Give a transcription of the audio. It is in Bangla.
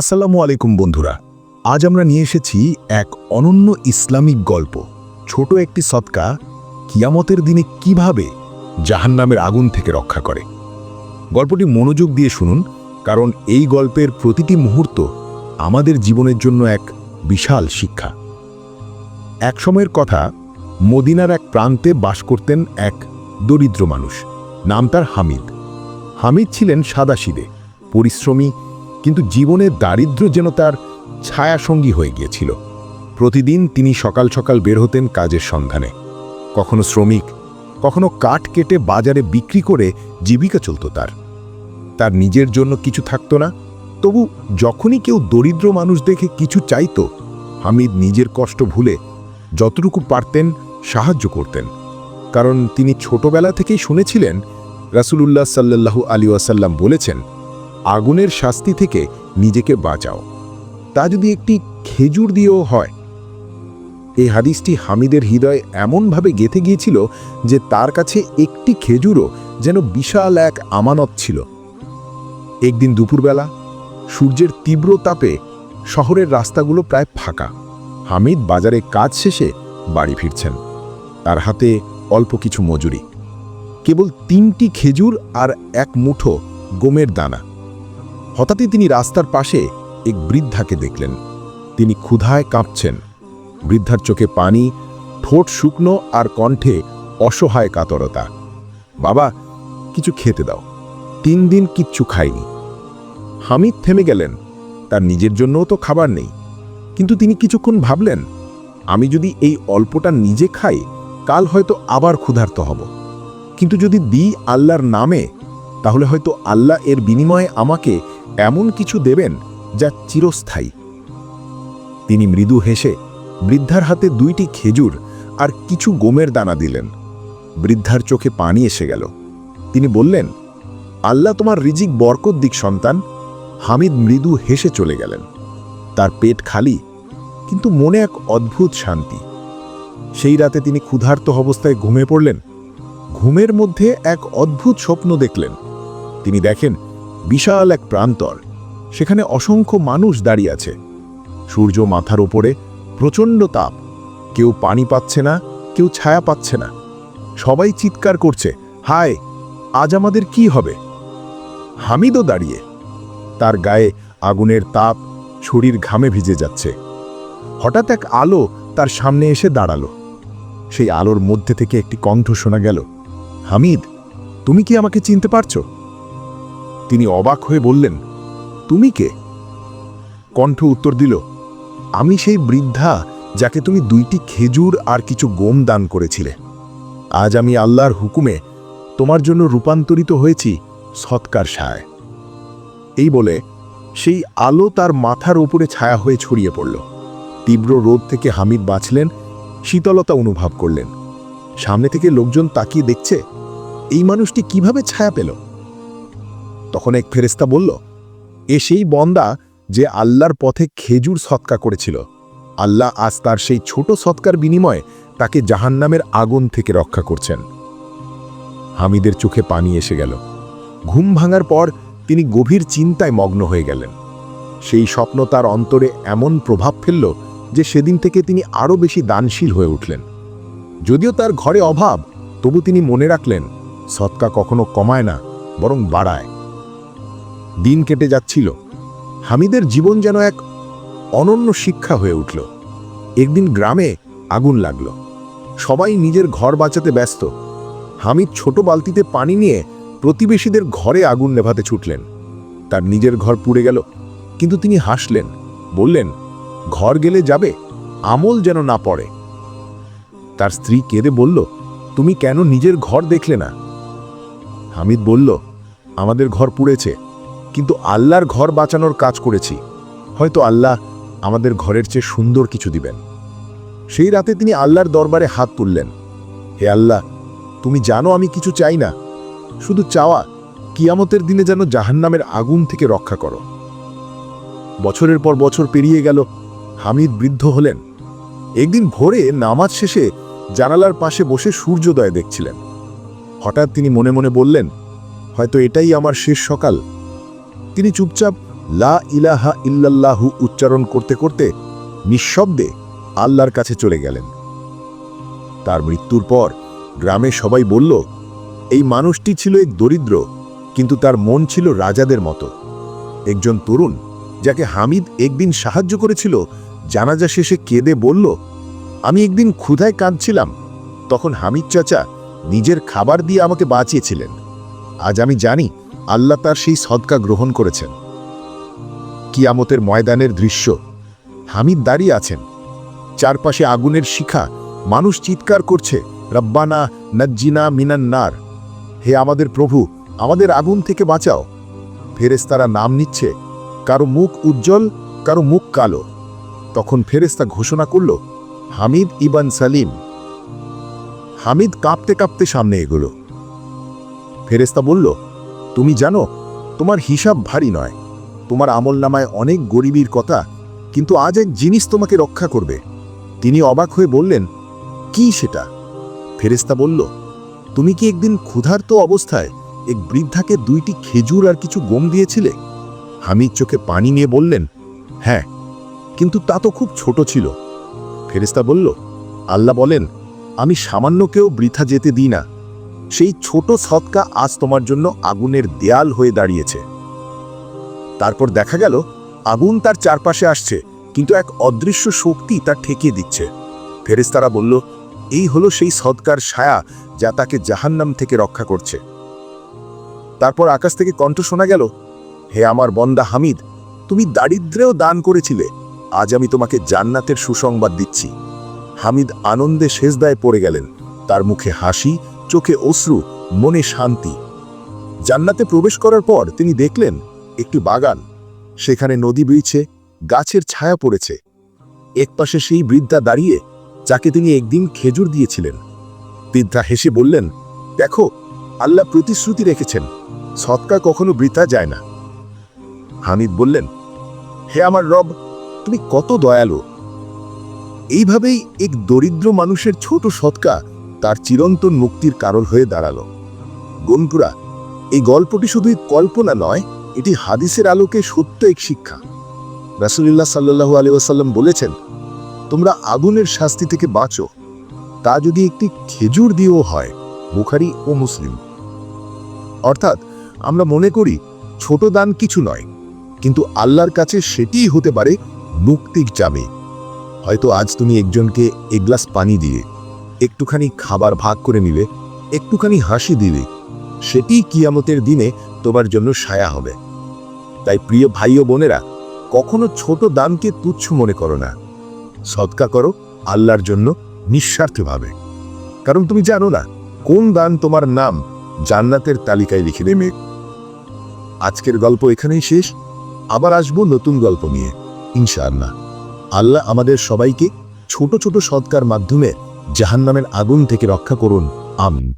আসসালামু আলাইকুম বন্ধুরা। আজ আমরা নিয়ে এসেছি এক অনন্য ইসলামিক গল্প, ছোট একটি সৎকা কিয়ামতের দিনে কীভাবে জাহান্নামের আগুন থেকে রক্ষা করে। গল্পটি মনোযোগ দিয়ে শুনুন, কারণ এই গল্পের প্রতিটি মুহূর্ত আমাদের জীবনের জন্য এক বিশাল শিক্ষা। এক সময়ের কথা, মদিনার এক প্রান্তে বাস করতেন এক দরিদ্র মানুষ, নাম তার হামিদ। হামিদ ছিলেন সাদাসিদে, পরিশ্রমী কিন্তু জীবনের দারিদ্র্য যেন তার ছায়াসঙ্গী হয়ে গিয়েছিল। প্রতিদিন তিনি সকাল সকাল বের হতেন কাজের সন্ধানে। কখনো শ্রমিক, কখনো কাঠ কেটে বাজারে বিক্রি করে জীবিকা চলত তার। তার নিজের জন্য কিছু থাকতো না, তবু যখনই কেউ দরিদ্র মানুষ দেখে কিছু চাইতো, হামিদ নিজের কষ্ট ভুলে যতটুকু পারতেন সাহায্য করতেন। কারণ তিনি ছোটবেলা থেকেই শুনেছিলেন, রাসূলুল্লাহ সাল্লাল্লাহু আলী ওয়াসাল্লাম বলেছেন আগুনের শাস্তি থেকে নিজেকে বাঁচাও। তা যদি একটি খেজুর দিয়েও হয়। এই হাদিসটি হামিদের হৃদয়ে এমনভাবে গেঁথে গিয়েছিল যে তার কাছে একটি খেজুরও যেন বিশাল এক আমানত ছিল। একদিন দুপুরবেলা সূর্যের তীব্র তাপে শহরের রাস্তাগুলো প্রায় ফাঁকা। হামিদ বাজারে কাজ শেষে বাড়ি ফিরছেন। তার হাতে অল্প কিছু মজুরি। কেবল তিনটি খেজুর আর এক মুঠো গমের দানা। হঠাৎই তিনি রাস্তার পাশে এক বৃদ্ধাকে দেখলেন। তিনি ক্ষুধায় কাঁপছেন। বৃদ্ধার চোখে পানি, ঠোঁট শুকনো আর কণ্ঠে অসহায় কাতরতা। বাবা, কিছু খেতে দাও। তিন দিন কিচ্ছু খায়নি হামিদ থেমে গেলেন। তার নিজের জন্যও তো খাবার নেই। কিন্তু তিনি কিছুক্ষণ ভাবলেন, আমি যদি এই অল্পটা নিজে খাই, কাল হয়তো আবার ক্ষুধার্ত হব। কিন্তু যদি দিই আল্লাহর নামে, তাহলে হয়তো আল্লাহ এর বিনিময়ে আমাকে এমন কিছু দেবেন যা চিরস্থায়ী। তিনি মৃদু হেসে বৃদ্ধার হাতে দুইটি খেজুর আর কিছু গোমের দানা দিলেন। বৃদ্ধার চোখে পানি এসে গেল। তিনি বললেন, আল্লাহ তোমার রিজিক বরকত দিক সন্তান। হামিদ মৃদু হেসে চলে গেলেন। তার পেট খালি, কিন্তু মনে এক অদ্ভুত শান্তি। সেই রাতে তিনি ক্ষুধার্ত অবস্থায় ঘুমে পড়লেন। ঘুমের মধ্যে এক অদ্ভুত স্বপ্ন দেখলেন। তিনি দেখেন বিশাল এক প্রান্তর, সেখানে অসংখ্য মানুষ দাঁড়িয়ে আছে। সূর্য মাথার ওপরে প্রচণ্ড তাপ। কেউ পানি পাচ্ছে না, কেউ ছায়া পাচ্ছে না। সবাই চিৎকার করছে, হায়, আজ আমাদের কি হবে? হামিদও দাঁড়িয়ে। তার গায়ে আগুনের তাপ শরীর ঘামে ভিজে যাচ্ছে। হঠাৎ এক আলো তার সামনে এসে দাঁড়াল। সেই আলোর মধ্যে থেকে একটি কণ্ঠ শোনা গেল, হামিদ, তুমি কি আমাকে চিনতে পারছ? তিনি অবাক হয়ে বললেন, তুমি কে? কণ্ঠ উত্তর দিল, আমি সেই বৃদ্ধা যাকে তুমি দুইটি খেজুর আর কিছু গোম দান করেছিলে। আজ আমি আল্লাহর হুকুমে তোমার জন্য রূপান্তরিত হয়েছি সৎকার সায়। এই বলে সেই আলো তার মাথার ওপরে ছায়া হয়ে ছড়িয়ে পড়ল। তীব্র রোদ থেকে হামিদ বাঁচলেন, শীতলতা অনুভব করলেন। সামনে থেকে লোকজন তাকিয়ে দেখছে, এই মানুষটি কীভাবে ছায়া পেল? তখন এক ফেরেস্তা বলল, এ সেই বন্দা যে আল্লাহর পথে খেজুর সৎকা করেছিল। আল্লাহ আজ তার সেই ছোট সৎকার বিনিময়ে তাকে জাহান্নামের আগুন থেকে রক্ষা করছেন। হামিদের চোখে পানি এসে গেল। ঘুম ভাঙার পর তিনি গভীর চিন্তায় মগ্ন হয়ে গেলেন। সেই স্বপ্ন তার অন্তরে এমন প্রভাব ফেলল যে সেদিন থেকে তিনি আরও বেশি দানশীল হয়ে উঠলেন। যদিও তার ঘরে অভাব, তবু তিনি মনে রাখলেন, সৎকা কখনো কমায় না, বরং বাড়ায়। দিন কেটে যাচ্ছিল। হামিদের জীবন যেন এক অনন্য শিক্ষা হয়ে উঠল। একদিন গ্রামে আগুন লাগল। সবাই নিজের ঘর বাঁচাতে ব্যস্ত। হামিদ ছোট বালতিতে পানি নিয়ে প্রতিবেশীদের ঘরে আগুন নেভাতে ছুটলেন। তার নিজের ঘর পুড়ে গেল, কিন্তু তিনি হাসলেন, বললেন, ঘর গেলে যাবে, আমল যেন না পড়ে। তার স্ত্রী কেঁদে বলল, তুমি কেন নিজের ঘর দেখলে না? হামিদ বলল, আমাদের ঘর পুড়েছে কিন্তু আল্লাহর ঘর বাঁচানোর কাজ করেছি। হয়তো আল্লাহ আমাদের ঘরের চেয়ে সুন্দর কিছু দিবেন। সেই রাতে তিনি আল্লাহর দরবারে হাত তুললেন। হে আল্লাহ, তুমি জানো আমি কিছু চাই না। শুধু চাওয়া, কিয়ামতের দিনে যেন জাহান্নামের আগুন থেকে রক্ষা করো। বছরের পর বছর পেরিয়ে গেল, হামিদ বৃদ্ধ হলেন। একদিন ভোরে নামাজ শেষে জানালার পাশে বসে সূর্যোদয় দেখছিলেন। হঠাৎ তিনি মনে মনে বললেন, হয়তো এটাই আমার শেষ সকাল। তিনি চুপচাপ লা ইলাহা ইল্লাল্লাহু উচ্চারণ করতে করতে নিঃশব্দে আল্লাহর কাছে চলে গেলেন। তার মৃত্যুর পর গ্রামে সবাই বলল, এই মানুষটি ছিল এক দরিদ্র, কিন্তু তার মন ছিল রাজাদের মতো। একজন তরুণ যাকে হামিদ একদিন সাহায্য করেছিল, জানাজা শেষে কেঁদে বলল, আমি একদিন ক্ষুধায় কাঁদছিলাম, তখন হামিদ চাচা নিজের খাবার দিয়ে আমাকে বাঁচিয়েছিলেন। আজ আমি জানি আল্লাহ তার সেই সদকা গ্রহণ করেছেন। কিয়ামতের ময়দানের দৃশ্য। হামিদ দাঁড়িয়ে আছেন। চারপাশে আগুনের শিখা। মানুষ চিৎকার করছে, রব্বানা নজ্জিনা মিনান্নার হে আমাদের প্রভু, আমাদের আগুন থেকে বাঁচাও। ফেরেস্তারা নাম নিচ্ছে, কারও মুখ উজ্জ্বল, কারও মুখ কালো। তখন ফেরেস্তা ঘোষণা করল, হামিদ ইবান সালিম। হামিদ কাঁপতে কাঁপতে সামনে এগোলো। ফেরেস্তা বলল তুমি জানো, তোমার হিসাব ভারী নয়। তোমার আমল নামায় অনেক গরিবীর কথা, কিন্তু আজ এক জিনিস তোমাকে রক্ষা করবে। তিনি অবাক হয়ে বললেন, কি সেটা? ফেরেস্তা বলল, তুমি কি একদিন ক্ষুধার্ত অবস্থায় এক বৃদ্ধাকে দুইটি খেজুর আর কিছু গম দিয়েছিলে? হামিদ চোখে পানি নিয়ে বললেন হ্যাঁ কিন্তু তা তো খুব ছোট ছিল। ফেরেস্তা বলল, আল্লাহ বলেন, আমি সামান্যকেও বৃথা যেতে দিই না। সেই ছোট সৎকা আজ তোমার জন্য আগুনের দেয়াল হয়ে দাঁড়িয়েছে। তারপর দেখা গেল, আগুন তার চারপাশে আসছে, কিন্তু এক অদৃশ্য শক্তি তার ঠেকিয়ে দিচ্ছে। ফেরেস্তারা বলল, এই হলো সেই সৎকার ছায়া যা তাকে জাহান্নাম থেকে রক্ষা করছে। তারপর আকাশ থেকে কণ্ঠ শোনা গেল, হে আমার বন্দা হামিদ, তুমি দারিদ্রেও দান করেছিলে, আজ আমি তোমাকে জান্নাতের সুসংবাদ দিচ্ছি। হামিদ আনন্দে শেষদায় পড়ে গেলেন, তার মুখে হাসি চোখে অশ্রু, মনে শান্তি। জান্নাতে প্রবেশ করার পর তিনি দেখলেন একটি বাগান। সেখানে নদী বইছে, গাছের ছায়া পড়েছে। একপাশে সেই বৃদ্ধা দাঁড়িয়ে, যাকে তিনি একদিন খেজুর দিয়েছিলেন। বৃদ্ধা হেসে বললেন, দেখো, আল্লাহ প্রতিশ্রুতি রেখেছেন সৎকা কখনো বৃথা যায় না। হামিদ বললেন, হে আমার রব, তুমি কত দয়ালু। এইভাবেই এক দরিদ্র মানুষের ছোট সৎকা তার চিরন্তন মুক্তির কারণ হয়ে দাঁড়াল। গনপুরা এই গল্পটি শুধুই কল্পনা নয়, এটি হাদিসের আলোকে সত্য এক শিক্ষা। রাসুলিল্লাহ সাল্লু আলী ওসাল্লাম বলেছেন, তোমরা আগুনের শাস্তি থেকে বাঁচো। তা যদি একটি খেজুর দিয়েও হয়, বুখারি ও মুসলিম। অর্থাৎ, আমরা মনে করি, ছোট দান কিছু নয়, কিন্তু আল্লাহর কাছে সেটিই হতে পারে মুক্তির চাবি হয়তো আজ তুমি একজনকে এক গ্লাস পানি দিয়ে একটুখানি খাবার ভাগ করে নিলে একটুখানি হাসি দিলে সেটি কিয়ামতের দিনে তোমার জন্য সায়া হবে। তাই প্রিয় ভাই ও বোনেরা, কখনো ছোট দানকে তুচ্ছ মনে করো না। সৎকা করো, আল্লাহর জন্য নিঃস্বার্থভাবে কারণ তুমি জানো না কোন দান তোমার নাম জান্নাতের তালিকায় লিখে নেবে আজকের গল্প এখানেই শেষ। আবার আসব নতুন গল্প নিয়ে, ইনশাআল্লাহ। আল্লাহ আমাদের সবাইকে ছোট ছোট সৎকার মাধ্যমে জাহান্নামের আগুন থেকে রক্ষা করুন। আমিন।